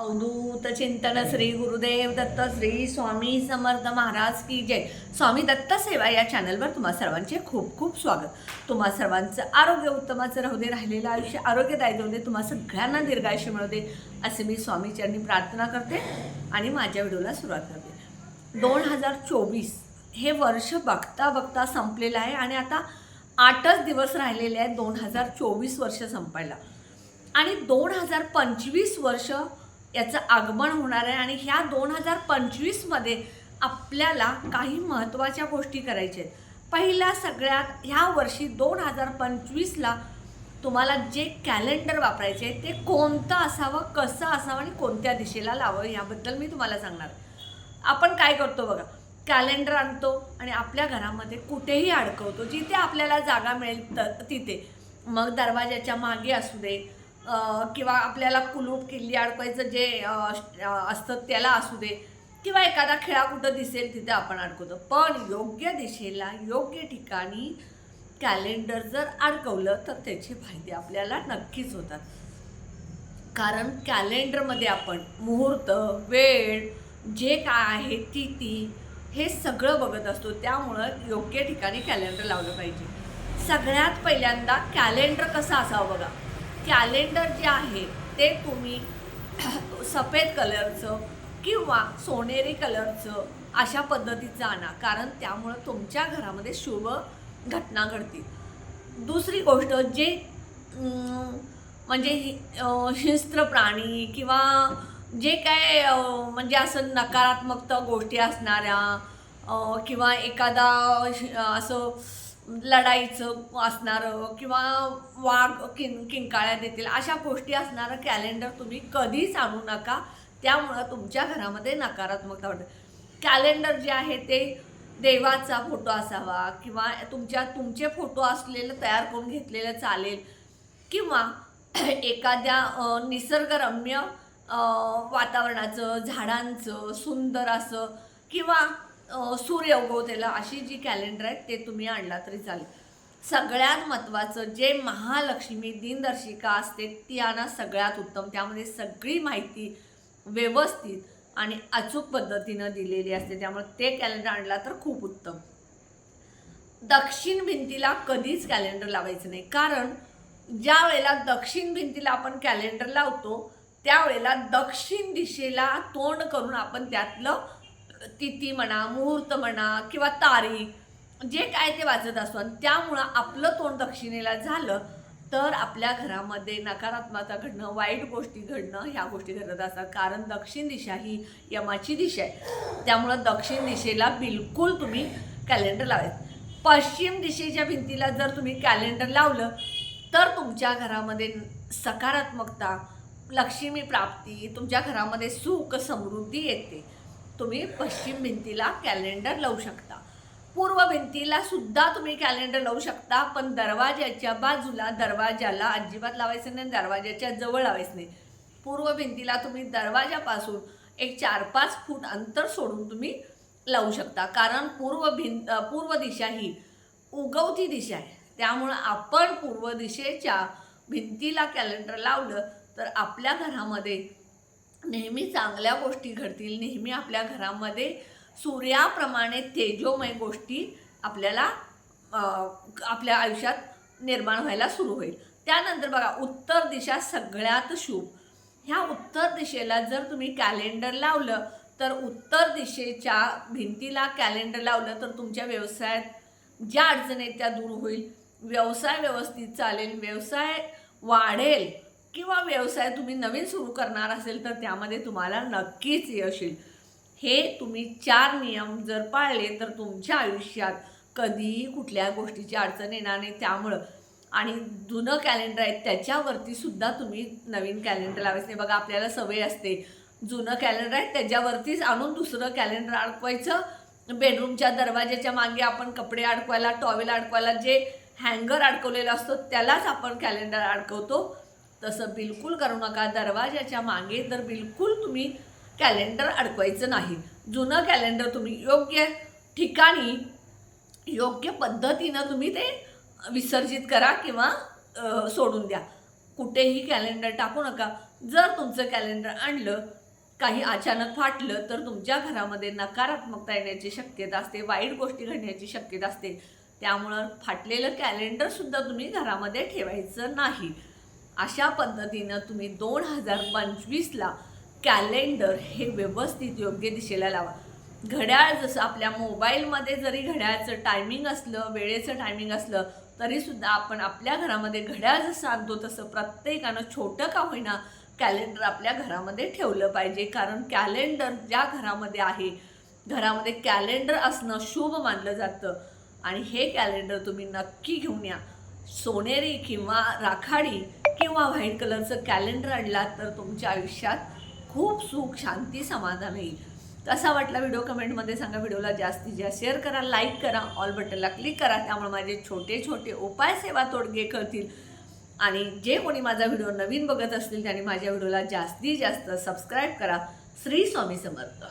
अवधूत चिंतन श्री गुरुदेव दत्त श्री स्वामी समर्थ महाराज की जय. स्वामी दत्त सेवा या चॅनलवर तुम्हा सर्वांचे खूप खूप स्वागत. तुम्हा सर्वांचं आरोग्य उत्तमाचं राहू दे राहिलेलं आयुष्य आरोग्यदायी राहू दे तुम्हा सगळ्यांना दीर्घायुष्य मिळू दे असे मी स्वामीचरणी प्रार्थना करते आणि माझ्या व्हिडिओला सुरुवात करते. दोन हजार चोवीस हे वर्ष बघता बघता संपलेलं आहे आणि आता आठच दिवस राहिलेले आहेत दोन हजार चोवीस वर्ष संपायला. आणि दोन हजार पंचवीस वर्ष याचं आगमन होणार आहे आणि ह्या दोन हजार पंचवीसमध्ये आपल्याला काही महत्त्वाच्या गोष्टी करायच्या आहेत. पहिल्या सगळ्यात ह्या वर्षी दोन हजार पंचवीसला तुम्हाला जे कॅलेंडर वापरायचे आहे ते कोणतं असावं कसं असावं आणि कोणत्या दिशेला लावावं याबद्दल मी तुम्हाला सांगणार. आपण काय करतो बघा कॅलेंडर आणतो आणि आपल्या घरामध्ये कुठेही अडकवतो. जिथे आपल्याला जागा मिळेल त तिथे. मग दरवाजाच्या मागे असू दे किंवा आपल्याला कुलूप किल्ली अडकवायचं जे असतं त्याला असू दे. किंवा एखादा खेळा कुठं दिसेल तिथे आपण अडकवतो. पण योग्य दिशेला योग्य ठिकाणी कॅलेंडर जर अडकवलं तर त्याचे फायदे आपल्याला नक्कीच होतात. कारण कॅलेंडरमध्ये आपण मुहूर्त वेळ जे काय आहे तिथी हे सगळं बघत असतो. त्यामुळं योग्य ठिकाणी कॅलेंडर लावलं पाहिजे. सगळ्यात पहिल्यांदा कॅलेंडर कसा असावं बघा. कॅलेंडर जे आहे ते तुम्ही सफेद कलरचं किंवा सोनेरी कलरचं अशा पद्धतीचं आणा कारण त्यामुळं तुमच्या घरामध्ये शुभ घटना घडतील. दुसरी गोष्ट जे म्हणजे हि- हिंस्त्र प्राणी किंवा जे काय म्हणजे असं नकारात्मकता गोष्टी असणाऱ्या किंवा एखादा श- असं लढाईचं असणारं किंवा वाघ किं किंकाळ्या देतील अशा गोष्टी असणारं कॅलेंडर तुम्ही कधीच आणू नका. त्यामुळं तुमच्या घरामध्ये नकारात्मकता वाटते. कॅलेंडर जे आहे ते देवाचा फोटो असावा किंवा तुमच्या तुमचे फोटो असलेलं तयार करून घेतलेलं चालेल. किंवा एखाद्या निसर्गरम्य वातावरणाचं झाडांचं सुंदर असं किंवा सूर्य उगवतेला अशी जी कॅलेंडर आहेत ते तुम्ही आणला तरी चालेल. सगळ्यात महत्त्वाचं जे महालक्ष्मी दिनदर्शिका असते ती आणा सगळ्यात उत्तम. त्यामध्ये सगळी माहिती व्यवस्थित आणि अचूक पद्धतीनं दिलेली असते. त्यामुळे ते कॅलेंडर आणला तर खूप उत्तम. दक्षिण भिंतीला कधीच कॅलेंडर लावायचं नाही. कारण ज्या वेळेला दक्षिण भिंतीला आपण कॅलेंडर लावतो त्यावेळेला दक्षिण दिशेला तोंड करून आपण त्यातलं तिथी म्हणा मुहूर्त म्हणा किंवा तारीख जे काय ते वाचत असतो आणि त्यामुळं आपलं तोंड दक्षिणेला झालं तर आपल्या घरामध्ये नकारात्मकता घडणं वाईट गोष्टी घडणं ह्या गोष्टी घडत असतात. कारण दक्षिण दिशा ही यमाची दिशा आहे. त्यामुळं दक्षिण दिशेला बिलकुल तुम्ही कॅलेंडर लावायचं. पश्चिम दिशेच्या भिंतीला जर तुम्ही कॅलेंडर लावलं तर तुमच्या घरामध्ये सकारात्मकता लक्ष्मी प्राप्ती तुमच्या घरामध्ये सुख समृद्धी येते. तुम्ही पश्चिम भिंतीला कॅलेंडर लावू शकता. पूर्व भिंतीला सुद्धा तुम्ही कॅलेंडर लावू शकता पण दरवाजाच्या बाजूला दरवाजाला अजिबात लावायचं नाही दरवाजाच्या जवळ लावायचं नाही. पूर्व भिंतीला तुम्ही दरवाजापासून एक चार पाच फूट अंतर सोडून तुम्ही लावू शकता. कारण पूर्व भिंत पूर्व दिशा ही उगवती दिशा आहे. त्यामुळं आपण पूर्व दिशेच्या भिंतीला कॅलेंडर लावलं तर आपल्या घरामध्ये नेहमी चांगल्या गोष्टी घडतील नेहमी आपल्या घरामध्ये सूर्याप्रमाणे तेजोमय गोष्टी आपल्याला आपल्या आयुष्यात निर्माण व्हायला सुरू होईल. त्यानंतर बघा उत्तर दिशा सगळ्यात शुभ. ह्या उत्तर दिशेला जर तुम्ही कॅलेंडर लावलं तर उत्तर दिशेच्या भिंतीला कॅलेंडर लावलं तर तुमच्या व्यवसायात ज्या अडचणी आहेत त्या दूर होईल. व्यवसाय व्यवस्थित चालेल व्यवसाय वाढेल किंवा व्यवसाय तुम्ही नवीन सुरू करणार असेल तर त्यामध्ये तुम्हाला नक्कीच यश येईल. हे तुम्ही चार नियम जर पाळले तर तुमच्या आयुष्यात कधीही कुठल्या गोष्टीची अडचण येणार नाही त्यामुळं. आणि जुनं कॅलेंडर आहे त्याच्यावरती सुद्धा तुम्ही नवीन कॅलेंडर लावायचं नाही. बघा आपल्याला सवय असते. जुनं कॅलेंडर आहे त्याच्यावरतीच आणून दुसरं कॅलेंडर अडकवायचं बेडरूमच्या दरवाजाच्या मागे आपण कपडे अडकवायला टॉवेल अडकवायला जे हँगर अडकवलेलं असतो त्यालाच आपण कॅलेंडर अडकवतो तसं बिलकुल करू नका. दरवाजाच्या मागे तर बिलकुल तुम्ही कॅलेंडर अडकवायचं नाही. जुनं कॅलेंडर तुम्ही योग्य ठिकाणी योग्य पद्धतीनं तुम्ही ते विसर्जित करा किंवा सोडून द्या. कुठेही कॅलेंडर टाकू नका. जर तुमचं कॅलेंडर आणलं काही अचानक फाटलं तर तुमच्या घरामध्ये नकारात्मकता येण्याची शक्यता असते वाईट गोष्टी घडण्याची शक्यता असते. त्यामुळं फाटलेलं कॅलेंडरसुद्धा तुम्ही घरामध्ये ठेवायचं नाही. अशा पद्धतीनं तुम्ही दोन हजार पंचवीसला कॅलेंडर हे व्यवस्थित योग्य दिशेला लावा. घड्याळ जसं आपल्या मोबाईलमध्ये जरी घड्याळचं टायमिंग असलं वेळेचं टायमिंग असलं तरीसुद्धा आपण आपल्या घरामध्ये घड्याळ जसं आणतो तसं प्रत्येकानं छोटं का होईना कॅलेंडर आपल्या घरामध्ये ठेवलं पाहिजे. कारण कॅलेंडर ज्या घरामध्ये आहे घरामध्ये कॅलेंडर असणं शुभ मानलं जातं. आणि हे कॅलेंडर तुम्ही नक्की घेऊन या. सोनेरी किंवा राखाडी किंवा व्हाईट कलरचं कॅलेंडर आणला तर तुमच्या आयुष्यात खूप सुख शांती समाधान येईल. कसा वाटला व्हिडिओ कमेंटमध्ये सांगा. व्हिडिओला जास्तीत जास्त शेअर करा लाईक करा ऑल बटनला क्लिक करा. त्यामुळे माझे छोटे छोटे उपाय सेवा तोडगे करतील. आणि जे कोणी माझा व्हिडिओ नवीन बघत असतील त्यांनी माझ्या व्हिडिओला जास्तीत जास्त सबस्क्राईब करा. श्री स्वामी समर्थ.